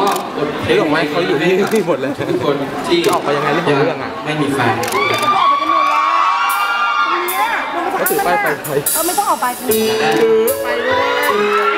ก็อดเรืองไหมเขาอยู่ที่นี่หมดเลยทุกคนที่ออกไปยังไงเรื่องเรื่องอะไม่มีแฟนก็ถือไปไปไปเออไม่ต้องออกไปถือไปด้ย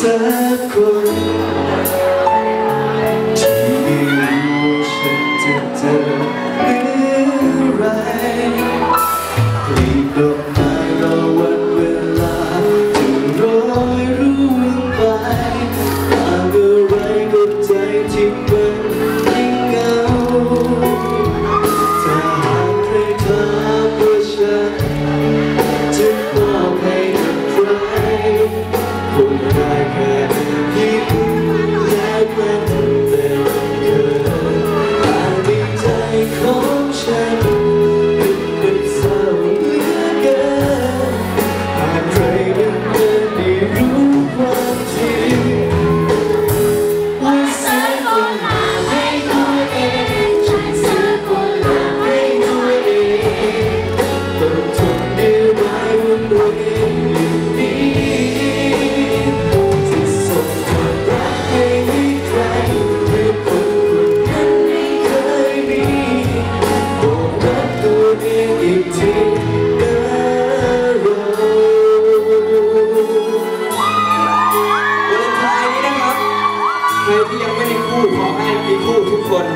circle ครที่ยังไม่มีคู่ขอให้มีคู่ทุกคน